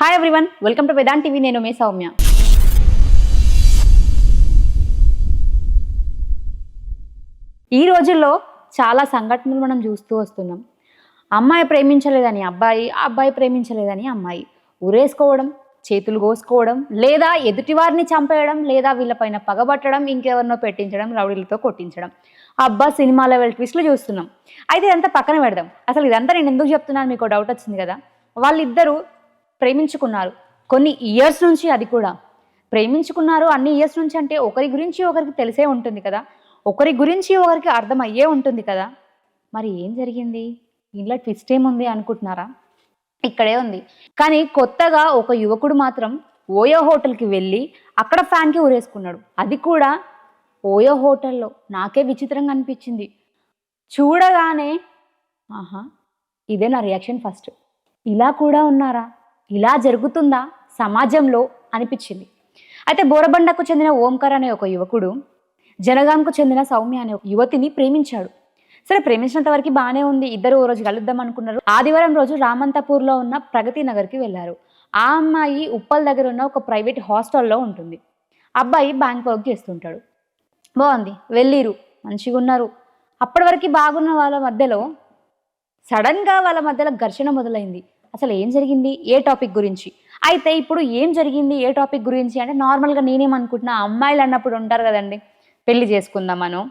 Hi everyone welcome to Vedant TV నేను మే సౌమ్య. ఈ రోజుల్లో చాలా సంఘటనలు మనం చూస్తూ వస్తున్నాం. అమ్మాయి ప్రేమించలేదని అబ్బాయి ఆ అబ్బాయి ప్రేమించలేదని అమ్మాయి. ఉరేసుకోవడం చేతులు కోసుకోవడం లేదా ఎదుటివారిని చంపేయడం లేదా వీళ్ళపైన పగబట్టడం ఇంకెవరినో పెట్టించడం రౌడీలతో కొట్టించడం. అబ్బా సినిమా లెవెల్ ట్విస్ట్లు చూస్తున్నాం. అయితే ఇదంతా పక్కన పెడదాం. అసలు ఇదంతా నేను ఎందుకు చెప్తున్నాను మీకు డౌట్ వచ్చింది కదా? వాళ్ళిద్దరూ ప్రేమించుకున్నారు. కొన్ని ఇయర్స్ నుంచి అది కూడా. ప్రేమించుకున్నారు అన్ని ఇయర్స్ నుంచి అంటే ఒకరి గురించి ఒకరికి తెలిసే ఉంటుంది కదా. ఒకరి గురించి ఒకరికి అర్థం అయ్యే ఉంటుంది కదా. మరి ఏం జరిగింది? ఇంట్లో ట్విస్ట్ ఏముంది అనుకుంటున్నారా? ఇక్కడే ఉంది. కానీ కొత్తగా ఒక యువకుడు మాత్రం ఓయో హోటల్కి వెళ్ళి అక్కడ ఫ్యాన్కి ఊరేసుకున్నాడు. అది కూడా ఓయో హోటల్లో. నాకే విచిత్రంగా అనిపించింది. చూడగానే ఆహా ఇదే నా రియాక్షన్ ఫస్ట్ ఇలా కూడా ఉన్నారా? ఇలా జరుగుతుందా సమాజంలో అనిపించింది. అయితే బోరబండకు చెందిన ఓంకర్ అనే ఒక యువకుడు జనగాంకు చెందిన సౌమ్య అనే ఒక యువతిని ప్రేమించాడు. సరే ప్రేమించినంత వరకు బాగానే ఉంది ఇద్దరు ఓ రోజు కలుద్దాం అనుకున్నారు. ఆదివారం రోజు రామంతపూర్లో ఉన్న ప్రగతి నగర్కి వెళ్ళారు. ఆ అమ్మాయి ఉప్పల్ దగ్గర ఉన్న ఒక ప్రైవేట్ హాస్టల్లో ఉంటుంది. అబ్బాయి బ్యాంక్ వర్క్ చేస్తుంటాడు. బాగుంది వెళ్ళిరు మంచిగా ఉన్నారు. అప్పటి వరకు బాగున్న వాళ్ళ మధ్యలో సడన్గా వాళ్ళ మధ్యలో ఘర్షణ మొదలైంది. అసలు ఏం జరిగింది? ఏ టాపిక్ గురించి? అయితే ఇప్పుడు ఏం జరిగింది? ఏ టాపిక్ గురించి? అంటే నార్మల్గా నేనేమనుకుంటున్నా అమ్మాయిలు అన్నప్పుడు ఉంటారు కదండి పెళ్ళి చేసుకుందామనో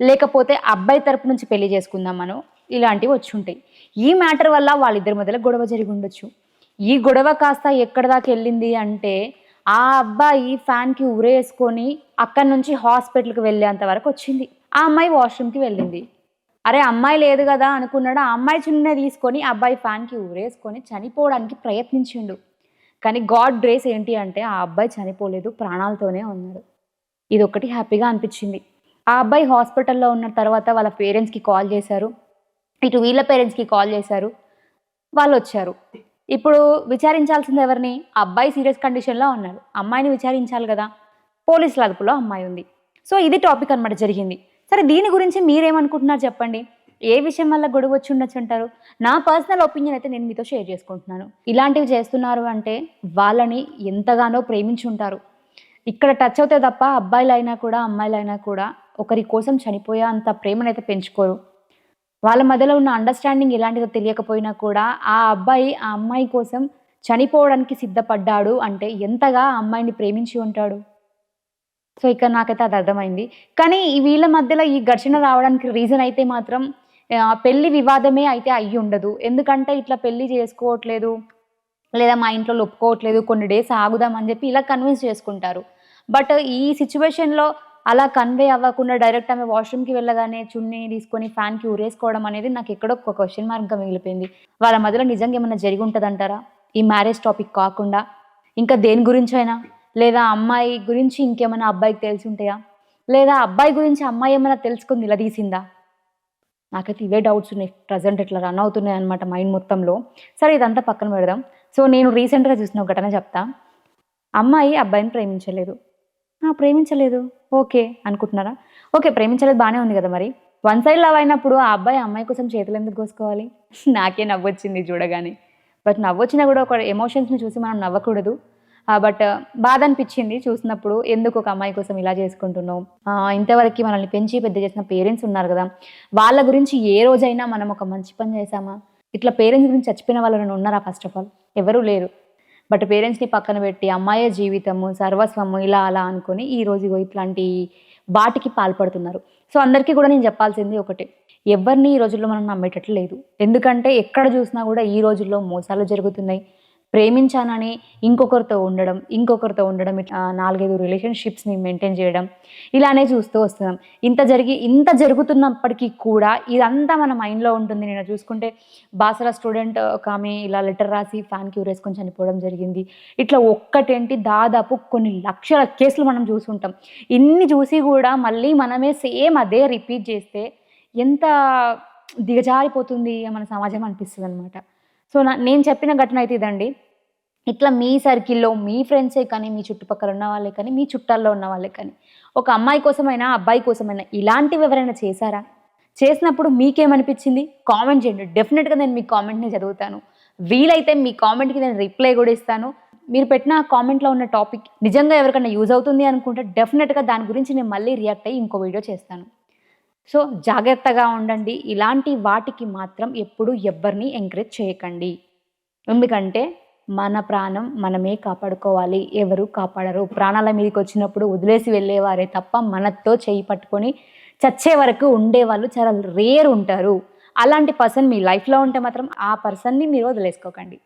లేకపోతే అబ్బాయి తరపు నుంచి పెళ్ళి చేసుకుందామనో ఇలాంటివి వచ్చి ఉంటాయి ఈ మ్యాటర్ వల్ల వాళ్ళిద్దరి మధ్యలో గొడవ జరిగి ఉండొచ్చు. ఈ గొడవ కాస్త ఎక్కడి దాకా వెళ్ళింది అంటే ఆ అబ్బాయి ఫ్యాన్కి ఉరేసుకొని అక్కడి నుంచి హాస్పిటల్కి వెళ్ళేంత వరకు వచ్చింది. ఆ అమ్మాయి వాష్రూమ్కి వెళ్ళింది. అరే అమ్మాయి లేదు కదా అనుకున్నాడు. ఆ అమ్మాయి చిన్న తీసుకొని ఆ అబ్బాయి ఫ్యాన్కి ఊరేసుకొని చనిపోవడానికి ప్రయత్నించిండు. కానీ గాడ్ గ్రేస్ ఏంటి అంటే ఆ అబ్బాయి చనిపోలేదు ప్రాణాలతోనే ఉన్నాడు. ఇది ఒకటి హ్యాపీగా అనిపించింది. ఆ అబ్బాయి హాస్పిటల్లో ఉన్న తర్వాత వాళ్ళ పేరెంట్స్కి కాల్ చేశారు. ఇటు వీళ్ళ పేరెంట్స్కి కాల్ చేశారు. వాళ్ళు వచ్చారు ఇప్పుడు విచారించాల్సింది ఎవరిని? అబ్బాయి సీరియస్ కండిషన్లో ఉన్నాడు. అమ్మాయిని విచారించాలి కదా. పోలీసుల అదుపులో అమ్మాయి ఉంది. సో ఇది టాపిక్ అనమాట జరిగింది. సరే దీని గురించి మీరేమనుకుంటున్నారు చెప్పండి? ఏ విషయం వల్ల గొడవ వచ్చి ఉండొచ్చు అంటారు? నా పర్సనల్ ఒపీనియన్ అయితే నేను మీతో షేర్ చేసుకుంటున్నాను. ఇలాంటివి చేస్తున్నారు అంటే వాళ్ళని ఎంతగానో ప్రేమించుంటారు. ఇక్కడ టచ్ అవుతే తప్ప అబ్బాయిలైనా కూడా అమ్మాయిలైనా కూడా ఒకరి కోసం చనిపోయే అంత ప్రేమనైతే పెంచుకోరు. వాళ్ళ మధ్యలో ఉన్న అండర్స్టాండింగ్ ఎలాంటిదో తెలియకపోయినా కూడా ఆ అబ్బాయి ఆ అమ్మాయి కోసం చనిపోవడానికి సిద్ధపడ్డాడు అంటే ఎంతగా ఆ అమ్మాయిని ప్రేమించి ఉంటాడు? సో ఇక్కడ నాకైతే అది అర్థమైంది. కానీ వీళ్ళ మధ్యలో ఈ ఘర్షణ రావడానికి రీజన్ అయితే మాత్రం పెళ్ళి వివాదమే అయితే అయ్యి ఉండదు. ఎందుకంటే ఇట్లా పెళ్ళి చేసుకోవట్లేదు లేదా మా ఇంట్లో ఒప్పుకోవట్లేదు కొన్ని డేస్ ఆగుదాం అని చెప్పి ఇలా కన్విన్స్ చేసుకుంటారు. బట్ ఈ సిచ్యువేషన్లో అలా కన్వే అవ్వకుండా డైరెక్ట్ ఆమె వాష్రూమ్కి వెళ్ళగానే చున్నీ తీసుకొని ఫ్యాన్కి ఊరేసుకోవడం అనేది నాకు ఎక్కడో ఒక క్వశ్చన్ మార్క్గా మిగిలిపోయింది. వాళ్ళ మధ్యలో నిజంగా ఏమైనా జరిగి ఉంటుందంటారా? ఈ మ్యారేజ్ టాపిక్ కాకుండా. ఇంకా దేని గురించైనా? లేదా అమ్మాయి గురించి ఇంకేమైనా అబ్బాయికి తెలిసి ఉంటాయా లేదా అబ్బాయి గురించి అమ్మాయి ఏమైనా తెలుసుకుని నిలదీసిందా? నాకైతే ఇవే డౌట్స్ ఉన్నాయి. ప్రజెంట్ ఇట్లా రన్ అవుతున్నాయి అనమాట మైండ్ మొత్తంలో. సరే ఇదంతా పక్కన పెడదాం. సో నేను రీసెంట్గా చూసిన ఒక ఘటన చెప్తా. అమ్మాయి అబ్బాయిని ప్రేమించలేదు. ప్రేమించలేదు. ఓకే అనుకుంటున్నారా? ఓకే ప్రేమించలేదు బాగానే ఉంది కదా మరి. వన్ సైడ్ లవ్ అయినప్పుడు ఆ అబ్బాయి అమ్మాయి కోసం చేతులు ఎందుకు కోసుకోవాలి? నాకే నవ్వొచ్చింది చూడగానే. బట్ నవ్వొచ్చినా కూడా ఒక ఎమోషన్స్ని చూసి మనం నవ్వకూడదు. బట్ uh, బాధ అనిపించింది చూసినప్పుడు ఎందుకు ఒక అమ్మాయి కోసం ఇలా చేసుకుంటున్నాం ఇంతవరకు మనల్ని పెంచి పెద్ద చేసిన పేరెంట్స్ ఉన్నారు కదా. వాళ్ళ గురించి ఏ రోజైనా మనం ఒక మంచి పని చేసామా ఇట్లా పేరెంట్స్ గురించి చచ్చిపోయిన వాళ్ళు ఉన్నారా ఫస్ట్ ఆఫ్ ఆల్ ఎవరూ లేరు. బట్ పేరెంట్స్ని పక్కన పెట్టి అమ్మాయే జీవితము సర్వస్వము ఇలా అలా అనుకొని ఈ రోజు ఇట్లాంటి వాటికి పాల్పడుతున్నారు. సో అందరికీ కూడా నేను చెప్పాల్సింది ఒకటే. ఎవరిని ఈ రోజుల్లో మనం నమ్మేటట్లు లేదు. ఎందుకంటే ఎక్కడ చూసినా కూడా ఈ రోజుల్లో మోసాలు జరుగుతున్నాయి. ప్రేమించానని ఇంకొకరితో ఉండడం ఇంకొకరితో ఉండడం ఇట్లా నాలుగైదు రిలేషన్షిప్స్ని మెయింటైన్ చేయడం ఇలానే చూస్తూ వస్తున్నాం. ఇంత జరిగి ఇంత జరుగుతున్నప్పటికీ కూడా ఇదంతా మన మైండ్లో ఉంటుంది. నేను చూసుకుంటే బాసరా స్టూడెంట్ ఒక ఆమె ఇలా లెటర్ రాసి ఫ్యాన్ క్యూర్ వేసుకొని చనిపోవడం జరిగింది. ఇట్లా ఒక్కటేంటి దాదాపు కొన్ని లక్షల కేసులు మనం చూసుంటాం ఇన్ని చూసి కూడా మళ్ళీ మనమే సేమ్ అదే రిపీట్ చేస్తే ఎంత దిగజారిపోతుంది మన సమాజం అనిపిస్తుంది అనమాట సో నా నేను చెప్పిన ఘటన అయితే ఇదండి. ఇట్లా మీ సర్కిల్లో మీ ఫ్రెండ్సే కానీ మీ చుట్టుపక్కల ఉన్న వాళ్ళే కానీ మీ చుట్టాల్లో ఉన్న వాళ్ళే కానీ ఒక అమ్మాయి కోసమైనా అబ్బాయి కోసమైనా ఇలాంటివి ఎవరైనా చేశారా? చేసినప్పుడు మీకేమనిపించింది? కామెంట్ చేయండి. డెఫినెట్గా నేను మీ కామెంట్ని చదువుతాను. వీలైతే మీ కామెంట్కి నేను రిప్లై కూడా ఇస్తాను. మీరు పెట్టిన కామెంట్లో ఉన్న టాపిక్ నిజంగా ఎవరికైనా యూజ్ అవుతుంది అనుకుంటే డెఫినెట్గా దాని గురించి నేను మళ్ళీ రియాక్ట్ అయ్యి ఇంకో వీడియో చేస్తాను. సో జాగ్రత్తగా ఉండండి. ఇలాంటి వాటికి మాత్రం ఎప్పుడు ఎవ్వరిని ఎంకరేజ్ చేయకండి. ఎందుకంటే మన ప్రాణం మనమే కాపాడుకోవాలి. ఎవరు కాపాడరు. ప్రాణాల మీదకి వచ్చినప్పుడు వదిలేసి వెళ్ళేవారే తప్ప మనతో చేయి పట్టుకొని చచ్చే వరకు ఉండేవాళ్ళు చాలా రేర్ ఉంటారు. అలాంటి పర్సన్ మీ లైఫ్లో ఉంటే మాత్రం ఆ పర్సన్ని మీరు వదిలేసుకోకండి.